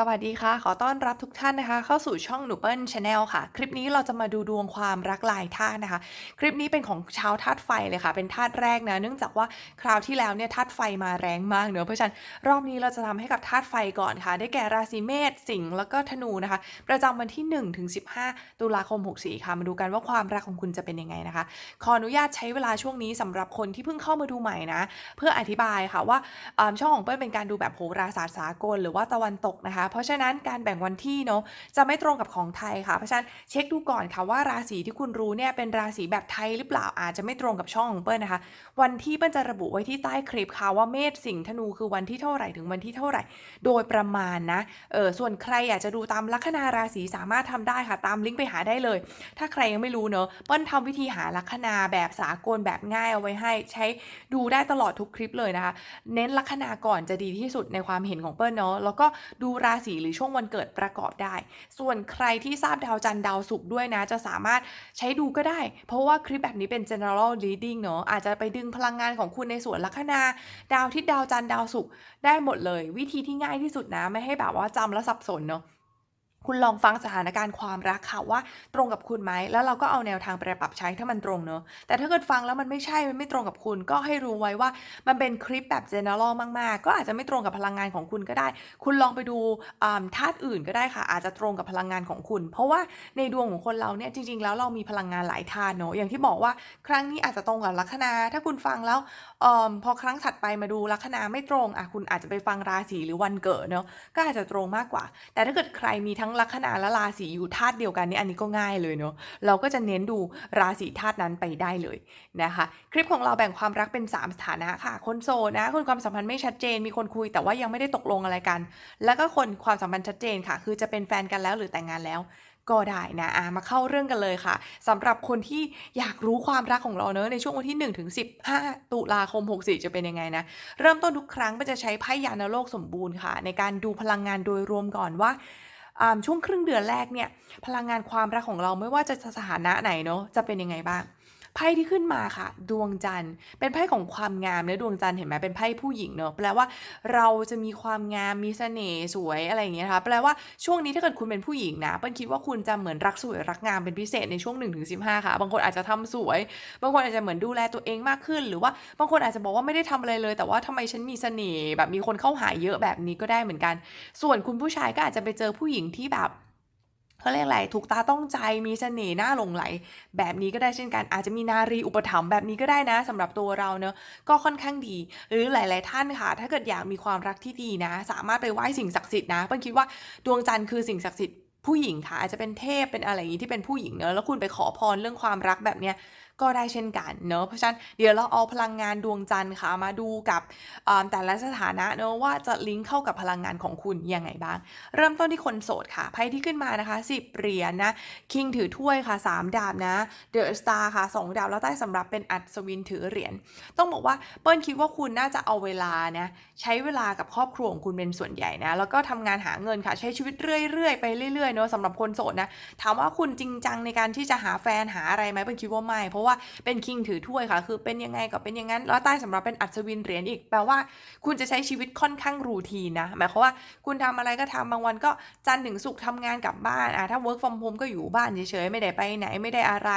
สวัสดีค่ะ ขอต้อนรับทุกท่านนะคะ เข้าสู่ช่องหนูเปิ้ลชาแนลค่ะ คลิปนี้เราจะมาดูดวงความรักลายธาตุนะคะ คลิปนี้เป็นของชาวธาตุไฟเลยค่ะ เป็นธาตุแรกนะ เนื่องจากว่าคราวที่แล้วเนี่ยธาตุไฟมาแรงมากเนอะเพราะฉะนั้นรอบนี้เราจะทำให้กับธาตุไฟก่อนค่ะ ได้แก่ราศีเมษ สิงห์ แล้วก็ธนูนะคะ ประจำวันที่1ถึง15ตุลาคม 64 ค่ะ มาดูกันว่าความรักของคุณจะเป็นยังไงนะคะ ขออนุญาตใช้เวลาช่วงนี้สำหรับคนที่เพิ่งเข้ามาดูใหม่นะ เพื่ออธิบายค่ะว่าอ่าช่องของเปิ้ลเป็นการดูแบบโหราศาสตร์สากล หรือว่าตะวันตกนะคะเพราะฉะนั้นการแบ่งวันที่เนาะจะไม่ตรงกับของไทยค่ะ เพราะฉะนั้นเช็คดูก่อนค่ะว่าราศีที่คุณรู้เนี่ยเป็นราศีแบบไทยหรือเปล่าอาจจะไม่ตรงกับช่องของเปิ้ลนะคะ วันที่เปิ้ลจะระบุไว้ที่ใต้คลิปค่ะว่าเมษสิงห์ธนูคือวันที่เท่าไหร่ถึงวันที่เท่าไหร่ โดยประมาณนะเออส่วนใครอยากจะดูตามลัคนาราศีสามารถทำได้ค่ะ ตามลิงก์ไปหาได้เลย ถ้าใครยังไม่รู้เนอะเปิ้ลทำวิธีหาลัคนาแบบสากลแบบง่ายเอาไว้ให้ใช้ดูได้ตลอดทุกคลิปเลยนะคะ เน้นลัคนาก่อนจะดีที่สุดในความเห็นของเปิ้ลเนาะแล้วก็ดูราศีหรือช่วงวันเกิดประกอบได้ ส่วนใครที่ทราบดาวจันทร์ดาวศุกร์ด้วยนะ จะสามารถใช้ดูก็ได้ เพราะว่าคลิปแบบนี้เป็น general reading เนาะอาจจะไปดึงพลังงานของคุณในส่วนลัคนา ดาวทิศดาวจันทร์ดาวศุกร์ได้หมดเลย วิธีที่ง่ายที่สุดนะ ไม่ให้แบบว่าจำแล้วสับสนเนาะ คุณลองฟังสถานการณ์ความรักค่ะว่าตรงกับคุณไหมแล้วเราก็เอาแนวทางไปปรับใช้ถ้ามันตรงเนอะแต่ถ้าเกิดฟังแล้วมันไม่ใช่มันไม่ตรงกับคุณก็ให้รู้ไว้ว่ามันเป็นคลิปแบบ general มาก ๆ ก็อาจจะไม่ตรงกับพลังงานของคุณก็ได้ คุณลองไปดูธาตุอื่นก็ได้ค่ะ อาจจะตรงกับพลังงานของคุณ เพราะว่าในดวงของคนเราเนี่ยจริง ๆ แล้วเรามีพลังงานหลายธาตุเนอะอย่างที่บอกว่าครั้งนี้อาจจะตรงกับลัคนา ถ้าคุณฟังแล้วออพอครั้งถัดไปมาดูลัคนาไม่ตรงอะคุณอาจจะไปฟังราศีหรือวันเกิดเนอะก็อาจจะตรงมากกว่า แต่ถ้าเกิดใครมีทั้งลัคนาและราศีอยู่ธาตุเดียวกันนี่อันนี้ก็ง่ายเลยเนอะเราก็จะเน้นดูราศีธาตุนั้นไปได้เลยนะคะ คลิปของเราแบ่งความรักเป็น 3 สถานะค่ะ คนโสดนะ คนความสัมพันธ์ไม่ชัดเจน มีคนคุยแต่ว่ายังไม่ได้ตกลงอะไรกัน แล้วก็คนความสัมพันธ์ชัดเจนค่ะ คือจะเป็นแฟนกันแล้วหรือแต่งงานแล้วก็ได้นะอะมาเข้าเรื่องกันเลยค่ะสำหรับคนที่อยากรู้ความรักของเราเนอะในช่วงวันที่1ถึง15ตุลาคม 64 จะเป็นยังไงนะ เริ่มต้นทุกครั้งมันจะใช้ไพ่ยานโลกสมบูรณ์ค่ะ ในการดูพลังงานโดยรวมก่อนว่า ช่วงครึ่งเดือนแรกเนี่ยพลังงานความรักของเราไม่ว่าจะสถานะไหนเนาะจะเป็นยังไงบ้าง ไพ่ที่ขึ้นมาค่ะ ดวงจันทร์ เป็นไพ่ของความงามเนื้อดวงจันทร์เห็นไหมเป็นไพ่ผู้หญิงเนอะแปลว่าเราจะมีความงามมีเสน่ห์สวยอะไรอย่างเงี้ยนะคะแปลว่าช่วงนี้ถ้าเกิดคุณเป็นผู้หญิงนะเปิ้ลคิดว่าคุณจะเหมือนรักสวยรักงามเป็นพิเศษในช่วง1นถึงสิค่ะ บางคนอาจจะทำสวย บางคนอาจจะเหมือนดูแลตัวเองมากขึ้น หรือว่าบางคนอาจจะบอกว่าไม่ได้ทำอะไรเลย แต่ว่าทำไมฉันมีเสน่ห์แบบมีคนเข้าหาเยอะแบบนี้ก็ได้เหมือนกัน ส่วนคุณผู้ชายก็อาจจะไปเจอผู้หญิงที่แบบ เขาเรียกอะไรถูกตาต้องใจมีเสน่ห์น่าหลงไหล แบบนี้ก็ได้เช่นกัน อาจจะมีนารีอุปถัมภ์แบบนี้ก็ได้นะสำหรับตัวเราเนอะก็ค่อนข้างดี หรือหลาย ๆ ท่านค่ะ ถ้าเกิดอยากมีความรักที่ดีนะ สามารถไปไหว้สิ่งศักดิ์สิทธิ์นะเพิ่งคิดว่าดวงจันทร์คือสิ่งศักดิ์สิทธิ์ผู้หญิงค่ะอาจจะเป็นเทพเป็นอะไรอย่างนี้ที่เป็นผู้หญิงเนอะแล้วคุณไปขอพรเรื่องความรักแบบเนี้ย ก็ได้เช่นกันเนอะเพราะฉะนั้นเดี๋ยวเราเอาพลังงานดวงจันทร์ค่ะมาดูกับแต่ละสถานะเนอะว่าจะลิงก์เข้ากับพลังงานของคุณยังไงบ้าง เริ่มต้นที่คนโสดค่ะไพ่ที่ขึ้นมานะคะ10เหรียญนะคิงถือถ้วยค่ะ 3 ดาบนะเดอะสตาร์ค่ะ 2 ดาบแล้วใต้สำหรับเป็นอัศวินถือเหรียญต้องบอกว่าเปิ้ลคิดว่าคุณน่าจะเอาเวลานะใช้เวลากับครอบครัวของคุณเป็นส่วนใหญ่นะแล้วก็ทำงานหาเงินค่ะ ใช้ชีวิตเรื่อยๆไปเรื่อยๆเนอะสำหรับคนโสดนะถามว่าคุณจริงจังในการที่จะหาแฟนหาอะไรไหมเปิ้ลคิดว่าไม่เพราะว่าว่าเป็นคิงถือถ้วยค่ะ คือเป็นยังไงก็เป็นอย่างนั้นแล้วใต้สำหรับเป็นอัศวินเหรียญอีกแปลว่า คุณจะใช้ชีวิตค่อนข้างรูทีนนะหมายความว่าคุณทำอะไรก็ทำบางวันก็จันทร์ถึงศุกร์ทำงานกลับบ้านอะถ้า work from home ก็อยู่บ้านเฉยๆไม่ได้ไปไหนไม่ได้อะไร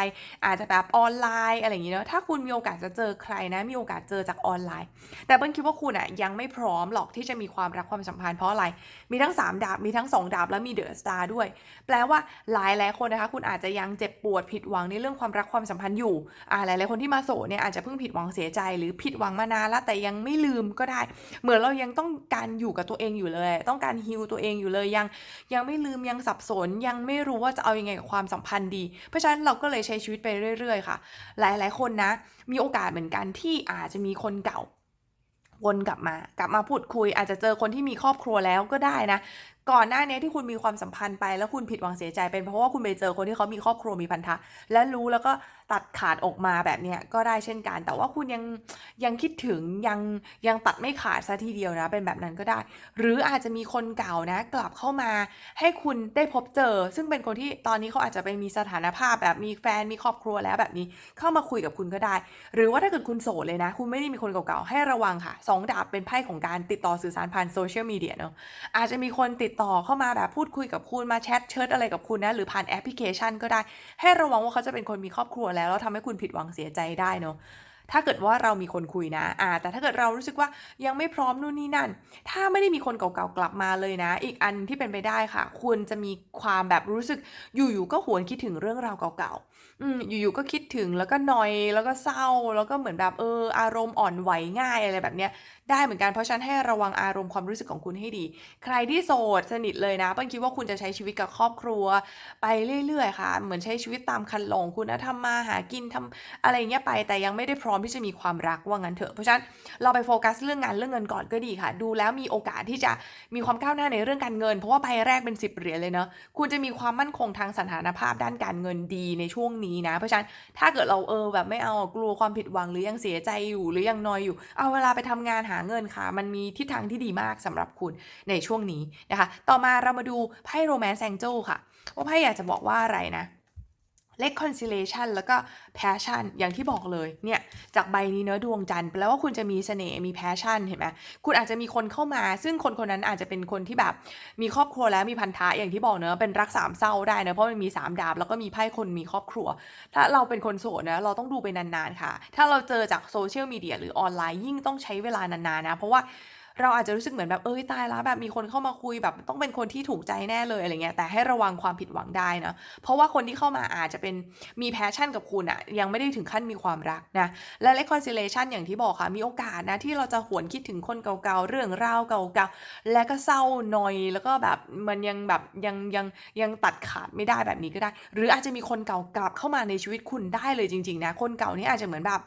อาจจะแบบออนไลน์อะไรอย่างนี้เนาะถ้าคุณมีโอกาสจะเจอใครนะมีโอกาสเจอจากออนไลน์ แต่เปิ้ลคิดว่าคุณอะยังไม่พร้อมหรอกที่จะมีความรักความสัมพันธ์เพราะอะไร มีทั้ง 3 ดาบ มีทั้ง 2 ดาบ แล้วมีเดอะสตาร์ด้วย แปลว่าหลายหลายคนนะคะ คุณอาจจะยังเจ็บปวดผิดหวังในเรื่องความรักความสัมพันธ์อยู่อ่าหลายๆคนที่มาโสดเนี่ยอาจจะเพิ่งผิดหวังเสียใจ หรือผิดหวังมานานแล้วแต่ยังไม่ลืมก็ได้ เหมือนเรายังต้องการอยู่กับตัวเองอยู่เลย ต้องการฮิลตัวเองอยู่เลยยังยังไม่ลืมยังสับสนยังไม่รู้ว่าจะเอายังไงกับความสัมพันธ์ดี เพราะฉะนั้นเราก็เลยใช้ชีวิตไปเรื่อย ๆ ค่ะ หลาย ๆ คนนะ มีโอกาสเหมือนกันที่อาจจะมีคนเก่าวนกลับมากลับมาพูดคุย อาจจะเจอคนที่มีครอบครัวแล้วก็ได้นะ ก่อนหน้านี้ที่คุณมีความสัมพันธ์ไปแล้วคุณผิดหวังเสียใจเป็นเพราะว่าคุณไปเจอคนที่เขามีครอบครัวมีพันธะ และรู้แล้วก็ ตัดขาดออกมาแบบเนี้ยก็ได้เช่นกัน แต่ว่าคุณยังยังคิดถึงยังยังตัดไม่ขาดซะทีเดียวนะ เป็นแบบนั้นก็ได้ หรืออาจจะมีคนเก่านะ กลับเข้ามาให้คุณได้พบเจอ ซึ่งเป็นคนที่ตอนนี้เขาอาจจะไปมีสถานภาพแบบมีแฟนมีครอบครัวแล้วแบบนี้เข้ามาคุยกับคุณก็ได้ หรือว่าถ้าเกิดคุณโสดเลยนะ คุณไม่ได้มีคนเก่าๆให้ระวังค่ะสองดาบเป็นไพ่ของการติดต่อสื่อสารผ่านโซเชียลมีเดียเนาะอาจจะมีคนติดดต่อเข้ามาแบบพูดคุยกับคุณมาแชทเชิดอะไรกับคุณนะหรือผ่านแอปพลิเคชันก็ได้ ให้ระวังว่าเขาจะเป็นคนมีครอบครัวแล้วแล้วทำให้คุณผิดหวังเสียใจได้เนาะ ถ้าเกิดว่าเรามีคนคุยนะอ่าแต่ถ้าเกิดเรารู้สึกว่ายังไม่พร้อมนู่นนี่นั่น ถ้าไม่ได้มีคนเก่าๆกลับมาเลยนะ อีกอันที่เป็นไปได้ค่ะคุณจะมีความแบบรู้สึกอยู่ๆก็หวนคิดถึงเรื่องราวเก่าๆอืมอยู่ๆก็คิดถึงแล้วก็นอยแล้วก็เศร้า แล้วก็เหมือนแบบเอออารมณ์อ่อนไหวง่ายอะไรแบบเนี้ยได้เหมือนกันเพราะฉะนันให้ระวังอารมณ์ความรู้สึกของคุณให้ดี ใครที่โสดสนิทเลยนะเปิ้ลคิดว่าคุณจะใช้ชีวิตกับครอบครัว ไปเรื่อยๆค่ะ เหมือนใช้ชีวิตตามคันลองคุณนะทำมาหากินทำอะไรเงี้ยไปแต่ยังไม่ได้พร้อมที่จะมีความรักว่างั้นเถอะเพราะฉะนั้นเราไปโฟกัสเรื่องงานเรื่องเงินก่อนก็ดีค่ะ ดูแล้วมีโอกาสที่จะมีความก้าวหน้าในเรื่องการเงิน เพราะว่าใบแรกเป็น 10เหรียญเลยเนาะคุณจะมีความมั่นคงทางสถานภาพด้านการเงินดีในช่วงนี้นะ เพราะฉะนั้นถ้าเกิดเราเออแบบไม่เอากลัวความผิดหวังหรือยังเสียใจอยู่หรือยังนอยอยู่ เอาเวลาไปทำงานหาเงินค่ะ มันมีทิศทางที่ดีมากสำหรับคุณในช่วงนี้นะคะ ต่อมาเรามาดูไพ่โรแมนต์แองเจิลค่ะ ว่าไพ่อยากจะบอกว่าอะไรนะ reconciliation แล้วก็ passion อย่างที่บอกเลยเนี่ยจากใบนี้เนื้อะดวงจันทร์แปลว่าคุณจะมีเสน่ห์มี passion เห็นไหมคุณอาจจะมีคนเข้ามา ซึ่งคนคนนั้นอาจจะเป็นคนที่แบบมีครอบครัวแล้วมีพันธะอย่างที่บอกเนอะเป็นรักสามเศร้าได้นะเพราะมันมีสามดาบแล้วก็มีไพ่คนมีครอบครัว ถ้าเราเป็นคนโสดนะเราต้องดูไปนานๆค่ะ ถ้าเราเจอจากโซเชียลมีเดียหรือออนไลน์ยิ่งต้องใช้เวลานานๆนะเพราะว่า เราอาจจะรู้สึกเหมือนแบบเอ้ยตายแล้วแบบมีคนเข้ามาคุยแบบต้องเป็นคนที่ถูกใจแน่เลยอะไรเงี้ยแต่ให้ระวังความผิดหวังได้นะเพราะว่าคนที่เข้ามาอาจจะเป็นมีแพชชั่นกับคุณอะยังไม่ได้ถึงขั้นมีความรักนะและ reconciliation อย่างที่บอกค่ะมีโอกาสนะที่เราจะหวนคิดถึงคนเก่าๆเรื่องราวเก่าๆและก็เศร้าหนอยแล้วก็แบบมันยังแบบยังยังยังตัดขาดไม่ได้แบบนี้ก็ได้ หรืออาจจะมีคนเก่ากลับเข้ามาในชีวิตคุณได้เลยจริงๆนะคนเก่านี่อาจจะเหมือนแบบ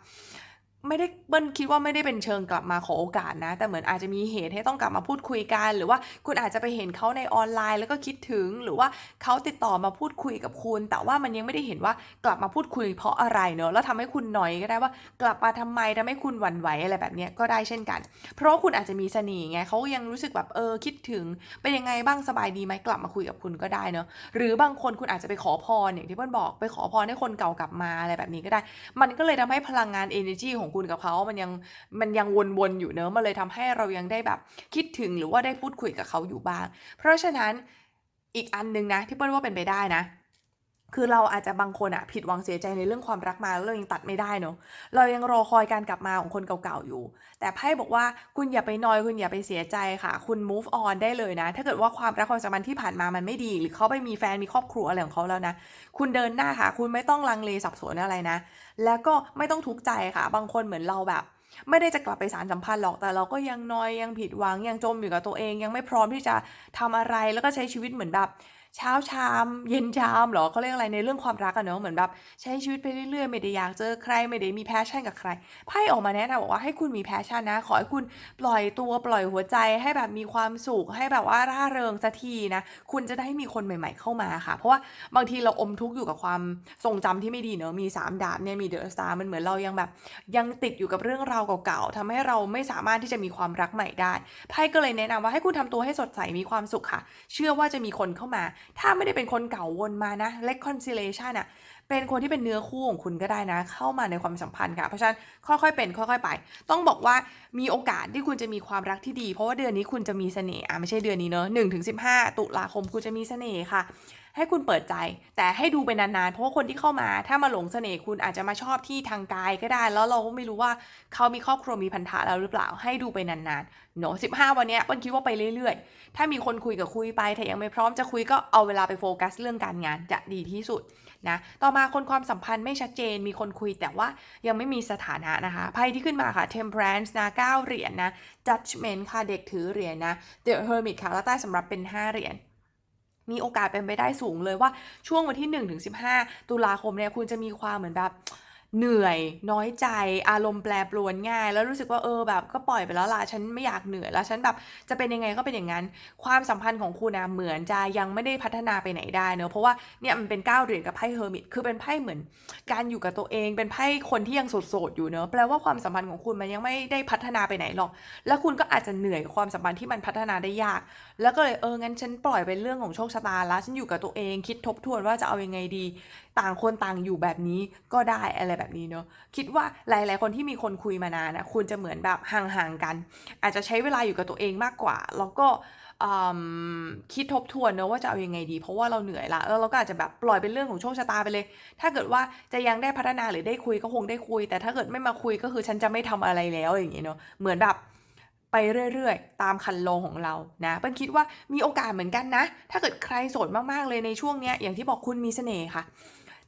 ไม่ได้เบิ้ลคิดว่าไม่ได้เป็นเชิงกลับมาขอโอกาสนะ แต่เหมือนอาจจะมีเหตุให้ต้องกลับมาพูดคุยกัน หรือว่าคุณอาจจะไปเห็นเขาในออนไลน์ แล้วก็คิดถึงหรือว่าเขาติดต่อมาพูดคุยกับคุณ แต่ว่ามันยังไม่ได้เห็นว่ากลับมาพูดคุยเพราะอะไรเนอะแล้วทำให้คุณหน่อยก็ได้ว่ากลับมาทำไมทำให้คุณหวั่นไหวอะไรแบบนี้ก็ได้เช่นกัน เพราะคุณอาจจะมีเสน่ห์ไงเขายังรู้สึกแบบเออคิดถึงเป็นยังไงบ้างสบายดีไหมกลับมาคุยกับคุณก็ได้เนอะหรือบางคนคุณอาจจะไปขอพรอย่างที่เพื่อนบอกไปขอพรให้คนเก่ากลับมาอะไรแบบนี้ก็ได้ มันก็เลยทำให้พลังงาน energy ของคุณกับเขามันยังมันยังวนๆอยู่เนอะมันเลยทำให้เรายังได้แบบคิดถึงหรือว่าได้พูดคุยกับเขาอยู่บ้าง เพราะฉะนั้นอีกอันหนึงนะที่เปิ้ลว่าเป็นไปได้นะ คือเราอาจจะบางคนอะผิดหวังเสียใจในเรื่องความรักมาแล้วเรายังตัดไม่ได้เนอะเรายังรอคอยการกลับมาของคนเก่าๆอยู่ แต่ไพ่บอกว่าคุณอย่าไปนอยคุณอย่าไปเสียใจค่ะ คุณ move on ได้เลยนะ ถ้าเกิดว่าความรักความสัมพันธ์ที่ผ่านมามันไม่ดี หรือเขาไปมีแฟนมีครอบครัวอะไรของเขาแล้วนะ คุณเดินหน้าค่ะ คุณไม่ต้องลังเลสับสนอะไรนะ แล้วก็ไม่ต้องทุกข์ใจค่ะ บางคนเหมือนเราแบบไม่ได้จะกลับไปสารสัมพันธ์หรอก แต่เราก็ยังนอยยังผิดหวังยังจมอยู่กับตัวเอง ยังไม่พร้อมที่จะทำอะไรแล้วก็ใช้ชีวิตเหมือนแบบ เช้าชาม เย็นชามเหรอเขาเรียกอะไรในเรื่องความรักอะเนอะเหมือนแบบใช้ชีวิตไปเรื่อยๆ ไม่ได้อยากเจอใครไม่ได้มีแพชชั่นกับใครไพ่ออกมาแนะนำบอกว่าให้คุณมีแพชชั่นนะ ขอให้คุณปล่อยตัวปล่อยหัวใจให้แบบมีความสุขให้แบบว่าร่าเริงสักทีนะ คุณจะได้มีคนใหม่ ๆ เข้ามาค่ะ เพราะว่าบางทีเราอมทุกข์อยู่กับความทรงจำที่ไม่ดีเนอะมีสามดาบเนี่ยมีเดอะสตาร์มันเหมือนเรายังแบบยังติดอยู่กับเรื่องราวเก่าๆทำให้เราไม่สามารถที่จะมีความรักใหม่ได้ไพ่ก็เลยแนะนำว่าให้คุณทำตัวให้สดใสมีความสุขค่ะ เชื่อว่าจะมีคนเข้ามาถ้าไม่ได้เป็นคนเก่าวนมานะ reconciliation อะเป็นคนที่เป็นเนื้อคู่ของคุณก็ได้นะ เข้ามาในความสัมพันธ์ค่ะ เพราะฉะนั้นค่อยๆเป็น ค่อยๆไป ต้องบอกว่ามีโอกาสที่คุณจะมีความรักที่ดี เพราะว่าเดือนนี้คุณจะมีเสน่ห์อะไม่ใช่เดือนนี้เนอะหนึ่งถึงสิบห้าตุลาคมคุณจะมีเสน่ห์ค่ะ ให้คุณเปิดใจ แต่ให้ดูไปนานๆ เพราะว่าคนที่เข้ามาถ้ามาหลงเสน่ห์คุณอาจจะมาชอบที่ทางกายก็ได้ แล้วเราก็ไม่รู้ว่าเขามีครอบครัวมีพันธะแล้วหรือเปล่า ให้ดูไปนานๆเนาะสิบห้าวันเนี้ยเปิ้ลคิดว่าไปเรื่อยๆ ถ้ามีคนคุยกับคุยไปถ้ายังไม่พร้อมจะคุยก็เอาเวลาไปโฟกัสเรื่องการงานจะดีที่สุดนะต่อมาคนความสัมพันธ์ไม่ชัดเจนมีคนคุยแต่ว่ายังไม่มีสถานะนะคะไพ่ที่ขึ้นมาค่ะ temperance นะเก้าเหรียญนะ judgment ค่ะเด็กถือเหรียญนะ the hermit ค่ะแล้วใต้สำหรับเป็นห้าเหรียญ มีโอกาสเป็นไปได้สูงเลยว่าช่วงวันที่1ถึง15ตุลาคมเนี่ยคุณจะมีความเหมือนแบบ เหนื่อยน้อยใจอารมณ์แปรปรวนง่าย แล้วรู้สึกว่าเออแบบก็ปล่อยไปแล้วล่ะฉันไม่อยากเหนื่อยแล้วฉันแบบจะเป็นยังไงก็เป็นอย่างนั้น ความสัมพันธ์ของคุณนะเหมือนจะยังไม่ได้พัฒนาไปไหนได้เนอะเพราะว่าเนี่ยมันเป็นก้าวเหรียญกับไพ่เฮอร์มิตคือเป็นไพ่เหมือน การอยู่กับตัวเอง เป็นไพ่คนที่ยังโสดๆอยู่เนอะแปลว่าความสัมพันธ์ของคุณมันยังไม่ได้พัฒนาไปไหนหรอก แล้วคุณก็อาจจะเหนื่อยกับความสัมพันธ์ที่มันพัฒนาได้ยาก แล้วก็เลยเอองั้นฉันปล่อยเป็นเรื่องของโชคชะตาละฉันอยู่กับตัวเองคิดทบทวนว่าจะเอายังไงดีต่างคนต่างอยู่แบบนี้ก็ได้อะไรแบบนี้เนอะคิดว่าหลาย ๆ คนที่มีคนคุยมานานนะคุณจะเหมือนแบบห่าง ๆ กัน อาจจะใช้เวลาอยู่กับตัวเองมากกว่า แล้วก็คิดทบทวนเนอะว่าจะเอาอยังไงดี เพราะว่าเราเหนื่อยละแล้วเราก็อาจจะแบบปล่อยเป็นเรื่องของโชคชะตาไปเลย ถ้าเกิดว่าจะยังได้พัฒนาหรือได้คุยก็คงได้คุย แต่ถ้าเกิดไม่มาคุยก็คือฉันจะไม่ทำอะไรแล้วอย่างเงี้ยเนอะเหมือนแบบไปเรื่อยๆ ตามคันลงของเรา นะเปิ้ลคิดว่ามีโอกาสเหมือนกันนะ ถ้าเกิดใครโสดมากๆ เลยในช่วงเนี้ย อย่างที่บอกคุณมีเสน่ห์ค่ะ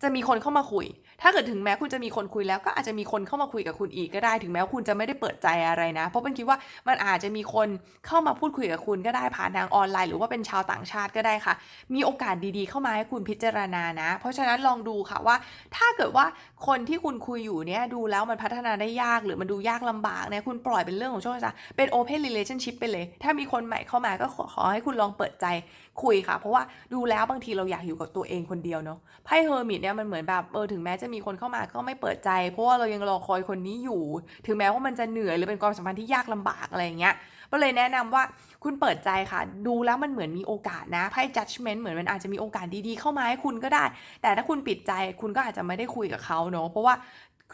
จะมีคนเข้ามาคุย ถ้าเกิดถึงแม้คุณจะมีคนคุยแล้วก็อาจจะมีคนเข้ามาคุยกับคุณอีกก็ได้ ถึงแม้คุณจะไม่ได้เปิดใจอะไรนะ เพราะเป็นคิดว่ามันอาจจะมีคนเข้ามาพูดคุยกับคุณก็ได้ผ่านทางออนไลน์ หรือว่าเป็นชาวต่างชาติก็ได้ค่ะ มีโอกาสดีๆ เข้ามาให้คุณพิจารณานะ เพราะฉะนั้นลองดูค่ะว่า ถ้าเกิดว่าคนที่คุณคุยอยู่เนี่ยดูแล้วมันพัฒนาได้ยากหรือมันดูยากลำบากเนี่ยคุณปล่อยเป็นเรื่องของโชคชะตาเป็น open relationship ไปเลย ถ้ามีคนใหม่เข้ามาก็ขอขอให้คุณลองเปิดใจคุยค่ะ เพราะว่าดูแล้วบางทีเราอยากอยู่กับตัวเองคนเดียวเนาะไพ่เฮอร์มิตเนี่ยมันเหมือนแบบเออถึงแม้จะมีคนเข้ามาก็ไม่เปิดใจ เพราะว่าเรายังรอคอยคนนี้อยู่ ถึงแม้ว่ามันจะเหนื่อยหรือเป็นความสัมพันธ์ที่ยากลำบากอะไรอย่างเงี้ยก็เลยแนะนำว่าคุณเปิดใจค่ะ ดูแล้วมันเหมือนมีโอกาสนะไพ่ judgment เหมือนมันอาจจะมีโอกาสดีๆ เข้ามาให้คุณก็ได้ แต่ถ้าคุณปิดใจคุณก็อาจจะไม่ได้คุยกับเขาเนาะเพราะว่า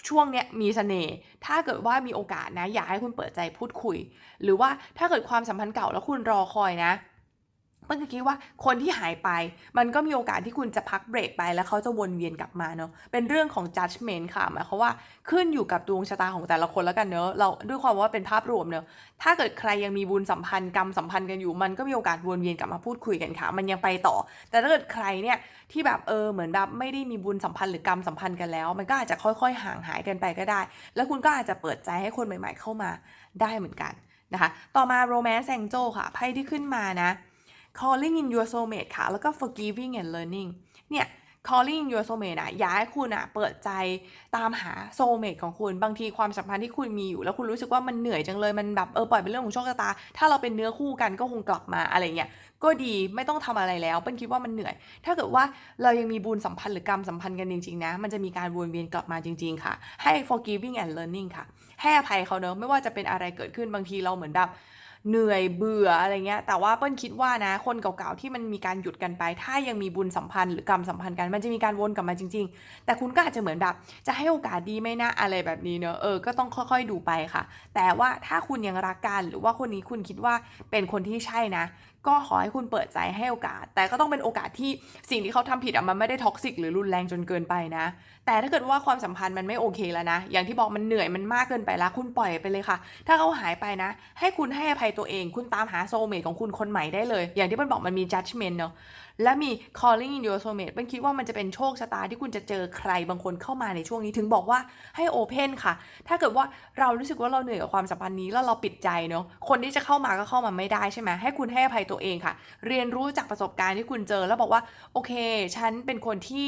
ช่วงเนี้ยมีเสน่ห์ถ้าเกิดว่ามีโอกาสนะ อยากให้คุณเปิดใจพูดคุย หรือว่าถ้าเกิดความสัมพันธ์เก่าแล้วคุณรอคอยนะ เปิ้ลก็คิดว่าคนที่หายไป มันก็มีโอกาสที่คุณจะพักเบรกไปแล้วเขาจะวนเวียนกลับมาเนาะเป็นเรื่องของ judgment ค่ะหมายความว่าขึ้นอยู่กับดวงชะตาของแต่ละคนแล้วกันเนอะเราด้วยความว่าเป็นภาพรวมเนอะถ้าเกิดใครยังมีบุญสัมพันธ์กรรมสัมพันธ์กันอยู่ มันก็มีโอกาสวนเวียนกลับมาพูดคุยกันค่ะ มันยังไปต่อ แต่ถ้าเกิดใครเนี่ยที่แบบเออเหมือนแบบไม่ได้มีบุญสัมพันธ์หรือกรรมสัมพันธ์กันแล้ว มันก็อาจจะค่อยๆ ห่างหายกันไปก็ได้ แล้วคุณก็อาจจะเปิดใจให้คนใหม่ ๆ เข้ามาได้เหมือนกันนะคะ ต่อมา romance angel ค่ะไพ่ที่ขึ้นมานะ calling in your soulmate ค่ะ แล้วก็ forgiving and learning เนี่ย calling in your soulmate อะอยากให้คุณอะเปิดใจตามหา soulmate ของคุณ บางทีความสัมพันธ์ที่คุณมีอยู่ แล้วคุณรู้สึกว่ามันเหนื่อยจังเลย มันแบบเออปล่อยเป็นเรื่องของโชคชะตา ถ้าเราเป็นเนื้อคู่กันก็คงกลับมาอะไรเงี้ย ก็ดีไม่ต้องทำอะไรแล้ว เปิ้ลคิดว่ามันเหนื่อย ถ้าเกิดว่าเรายังมีบุญสัมพันธ์หรือกรรมสัมพันธ์กันจริงๆนะ มันจะมีการวนเวียนกลับมาจริง ๆ ค่ะ ให้ forgiving and learning ค่ะ ให้อภัยเขาเนอะไม่ว่าจะเป็นอะไรเกิดขึ้น บางทีเราเหมือนแบบ เหนื่อยเบื่ออะไรเงี้ย แต่ว่าเปิ้ลคิดว่านะ คนเก่าๆที่มันมีการหยุดกันไป ถ้ายังมีบุญสัมพันธ์หรือกรรมสัมพันธ์กัน มันจะมีการวนกลับมาจริง ๆ แต่คุณก็อาจจะเหมือนแบบ จะให้โอกาสดีไหมนะอะไรแบบนี้เนอะเออก็ต้องค่อยๆดูไปค่ะ แต่ว่าถ้าคุณยังรักกันหรือว่าคนนี้คุณคิดว่าเป็นคนที่ใช่นะ ก็ขอให้คุณเปิดใจให้โอกาส แต่ก็ต้องเป็นโอกาสที่สิ่งที่เขาทำผิดอะมันไม่ได้ท็อกซิกหรือรุนแรงจนเกินไปนะ แต่ถ้าเกิดว่าความสัมพันธ์มันไม่โอเคแล้วนะ อย่างที่บอกมันเหนื่อยมันมากเกินไปแล้วคุณปล่อยไปเลยค่ะ ถ้าเขาหายไปนะ ให้คุณให้อภัยตัวเอง คุณตามหาโซเมตของคุณคนใหม่ได้เลย อย่างที่มันบอกมันมี judgment เนาะและมี calling in your soulmate เป็นคิดว่ามันจะเป็นโชคชะตาที่คุณจะเจอใครบางคนเข้ามาในช่วงนี้ถึงบอกว่าให้ open ค่ะ ถ้าเกิดว่าเรารู้สึกว่าเราเหนื่อยกับความสัมพันธ์นี้แล้วเราปิดใจเนาะคนที่จะเข้ามาก็เข้ามาไม่ได้ใช่ไหมให้คุณให้อภัยตัวเองค่ะ เรียนรู้จากประสบการณ์ที่คุณเจอแล้วบอกว่า โอเค ฉันเป็นคนที่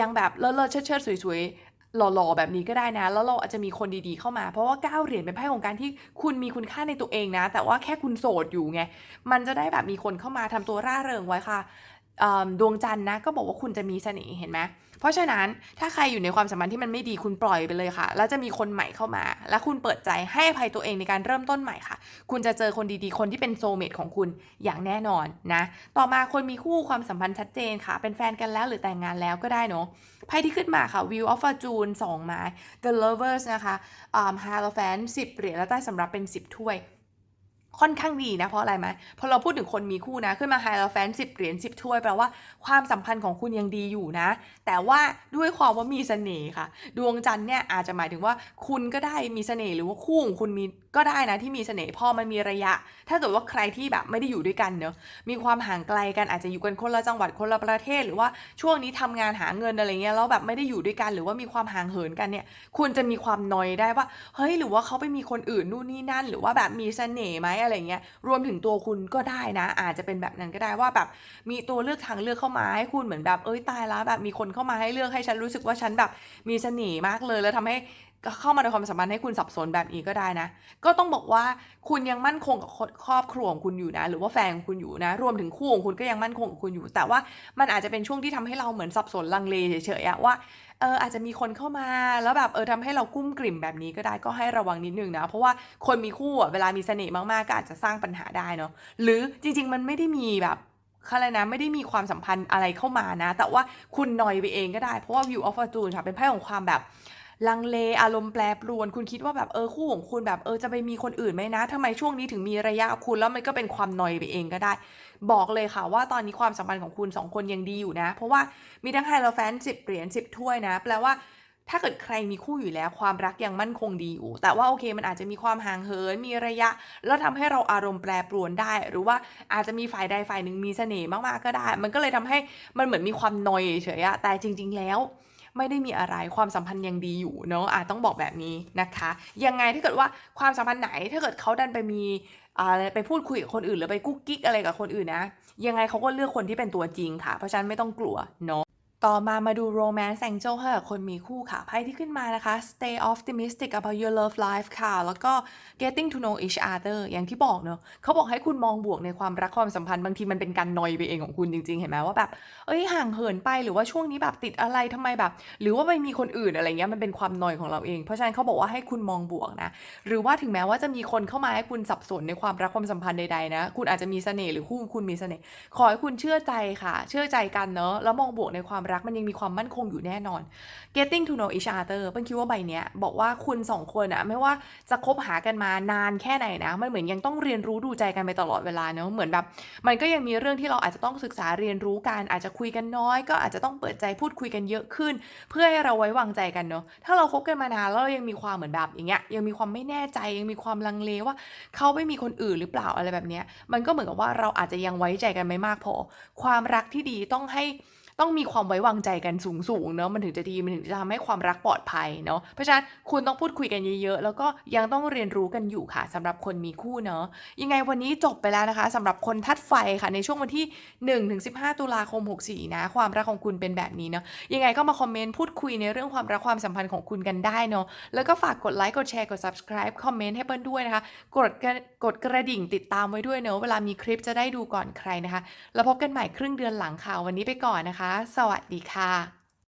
ยังแบบเลิศๆเชิดๆสวยๆหล่อๆ แบบนี้ก็ได้นะ แล้วเราอาจจะมีคนดีๆเข้ามา เพราะว่าก้าวเหรียญเป็นไพ่ของการที่คุณมีคุณค่าในตัวเองนะ แต่ว่าแค่คุณโสดอยู่ไง มันจะได้แบบมีคนเข้ามาทำตัวร่าเริงไว้ค่ะ ดวงจันทร์นะก็บอกว่าคุณจะมีเสน่ห์เห็นไหมเพราะฉะนั้นถ้าใครอยู่ในความสัมพันธ์ที่มันไม่ดีคุณปล่อยไปเลยค่ะ แล้วจะมีคนใหม่เข้ามา แล้วคุณเปิดใจให้อภัยตัวเองในการเริ่มต้นใหม่ค่ะ คุณจะเจอคนดีๆ คนที่เป็นโซเมตของคุณอย่างแน่นอนนะ ต่อมาคนมีคู่ความสัมพันธ์ชัดเจนค่ะ เป็นแฟนกันแล้วหรือแต่งงานแล้วก็ได้เนาะไพ่ที่ขึ้นมาค่ะ Wheel of Fortune สองไม้ The Lovers นะคะอ่า Hierophant 10 เหรียญแล้วใต้สำรับเป็น 10 ถ้วย ค่อนข้างดีนะ เพราะอะไรไหมพอเราพูดถึงคนมีคู่นะ ขึ้นมาไฮเราแฟนสิบเหรียญสิบถ้วยแปลว่าความสัมพันธ์ของคุณยังดีอยู่นะ แต่ว่าด้วยความว่ามีเสน่ห์ค่ะ ดวงจันทร์เนี่ยอาจจะหมายถึงว่าคุณก็ได้มีเสน่ห์หรือว่าคู่ของคุณมีก็ได้นะที่มีเสน่ห์พอมันมีระยะ ถ้าเกิดว่าใครที่แบบไม่ได้อยู่ด้วยกันเนอะมีความห่างไกลกันอาจจะอยู่กันคนละจังหวัดคนละประเทศ หรือว่าช่วงนี้ทำงานหาเงินอะไรเงี้ยแล้วแบบไม่ได้อยู่ด้วยกัน หรือว่ามีความห่างเหินกันเนี่ย คุณจะมีความนอยได้ว่าเฮ้ยหรือว่าเขาไปมีคนอื่นนู่นนี่นั่น หรือว่าแบบมีเสน่ห์ไหมอะไรเงี้ยรวมถึงตัวคุณก็ได้นะ อาจจะเป็นแบบนั้นก็ได้ว่าแบบมีตัวเลือกทางเลือกเข้ามาให้คุณเหมือนแบบเอ้ยตายแล้วแบบมีคนเข้ามาให้เลือกให้ฉันรู้สึกว่าฉันแบบมีเสน่ห์มากเลย แล้วทำให้ เข้ามาในความสัมพันธ์ให้คุณสับสนแบบนี้ก็ได้นะ ก็ต้องบอกว่าคุณยังมั่นคงกับครอบครัวของคุณอยู่นะ หรือว่าแฟนของคุณอยู่นะ รวมถึงคู่ของคุณก็ยังมั่นคงกับคุณอยู่ แต่ว่ามันอาจจะเป็นช่วงที่ทำให้เราเหมือนสับสนลังเลเฉยๆว่าเอออาจจะมีคนเข้ามาแล้วแบบเออทำให้เรากุ้มกลิ่มแบบนี้ก็ได้ก็ให้ระวังนิดนึงนะ เพราะว่าคนมีคู่อะเวลามีเสน่ห์มากๆก็อาจจะสร้างปัญหาได้เนาะหรือจริง ๆ มันไม่ได้มีแบบอะไรนะไม่ได้มีความสัมพันธ์อะไรเข้ามานะ แต่ว่าคุณนอยไปเองก็ได้เพราะว่า view of fortune ค่ะเป็นไพ่ของความแบบ ลังเลอารมณ์แปรปรวน คุณคิดว่าแบบเออคู่ของคุณแบบเออจะไปมีคนอื่นไหมนะทำไมช่วงนี้ถึงมีระยะคุณแล้วมันก็เป็นความนอยไปเองก็ได้ บอกเลยค่ะว่าตอนนี้ความสัมพันธ์ของคุณสองคนยังดีอยู่นะ เพราะว่ามีทั้งไฮโลแฟนสิบเหรียญสิบถ้วยนะ แปลว่าถ้าเกิดใครมีคู่อยู่แล้วความรักยังมั่นคงดีอยู่ แต่ว่าโอเคมันอาจจะมีความห่างเหินมีระยะ แล้วทำให้เราอารมณ์แปรปรวนได้ หรือว่าอาจจะมีฝ่ายใดฝ่ายหนึ่งมีเสน่ห์มากๆก็ได้ มันก็เลยทำให้มันเหมือนมีความนอยเฉยๆอะแต่จริง ๆ แล้ว ไม่ได้มีอะไรความสัมพันธ์ยังดีอยู่เนาะอาจต้องบอกแบบนี้นะคะ ยังไงถ้าเกิดว่าความสัมพันธ์ไหนถ้าเกิดเขาดันไปมีอะไรไปพูดคุยกับคนอื่นหรือไปกุ๊กกิ๊กอะไรกับคนอื่นนะ ยังไงเขาก็เลือกคนที่เป็นตัวจริงค่ะ เพราะฉะนั้นไม่ต้องกลัวเนาะ ต่อมามาดู romance angel ให้กับคนมีคู่ค่ะ ไพ่ที่ขึ้นมานะคะ stay optimistic about your love life ค่ะ แล้วก็ getting to know each other อย่างที่บอกเนอะเขาบอกให้คุณมองบวกในความรักความสัมพันธ์บางทีมันเป็นการนอยไปเองของคุณจริง ๆ เห็นไหมว่าแบบ เอ้ยห่างเหินไปหรือว่าช่วงนี้แบบติดอะไรทำไมแบบ หรือว่าไปมีคนอื่นอะไรเงี้ยมันเป็นความนอยของเราเอง เพราะฉะนั้นเขาบอกว่าให้คุณมองบวกนะ หรือว่าถึงแม้ว่าจะมีคนเข้ามาให้คุณสับสนในความรักความสัมพันธ์ใดๆนะ คุณอาจจะมีเสน่ห์หรือคู่คุณมีเสน่ห์ขอให้คุณเชื่อใจค่ะ เชื่อใจกันเนอะแล้วมองบวกในความรักมันยังมีความมั่นคงอยู่แน่นอน getting to know each other เปิ้ลคิดว่าใบเนี้ยบอกว่าคุณสองคนอะไม่ว่าจะคบหากันมานานแค่ไหนนะ มันเหมือนยังต้องเรียนรู้ดูใจกันไปตลอดเวลาเนอะเหมือนแบบ มันก็ยังมีเรื่องที่เราอาจจะต้องศึกษาเรียนรู้กันอาจจะคุยกันน้อย ก็อาจจะต้องเปิดใจพูดคุยกันเยอะขึ้น เพื่อให้เราไว้วางใจกันเนอะถ้าเราคบกันมานานแล้วเรายังมีความเหมือนแบบอย่างเงี้ยยังมีความไม่แน่ใจยังมีความลังเลว่า เขาไม่มีคนอื่นหรือเปล่าอะไรแบบเนี้ยมันก็เหมือนกับว่าเราอาจจะยังไว้ใจกันไม่มากพอ ความรักที่ดีต้องให้ ต้องมีความไว้วางใจกันสูงๆเนาะมันถึงจะดีมันถึงจะทำให้ความรักปลอดภัยเนาะเพราะฉะนั้นคุณต้องพูดคุยกันเยอะๆ แล้วก็ยังต้องเรียนรู้กันอยู่ค่ะสำหรับคนมีคู่เนาะยังไงวันนี้จบไปแล้วนะคะสำหรับคนทัดไฟค่ะในช่วงวันที่1-15 ตุลาคม 64 นะ ความรักของคุณเป็นแบบนี้เนาะยังไงก็มาคอมเมนต์พูดคุยในเรื่องความรักความสัมพันธ์ของคุณกันได้เนาะแล้วก็ฝากกดไลค์กดแชร์กด subscribe คอมเมนต์ให้เปิ้ลด้วยนะคะ กดกระดกระดิ่งติดตามไว้ด้วยเนอะเวลามีคลิปจะได้ดูก่อนใครนะคะ แล้วพบกันใหม่ครึ่งเดือนหลังค่ะวันนี้ไปก่อนนะคะสวัสดีค่ะ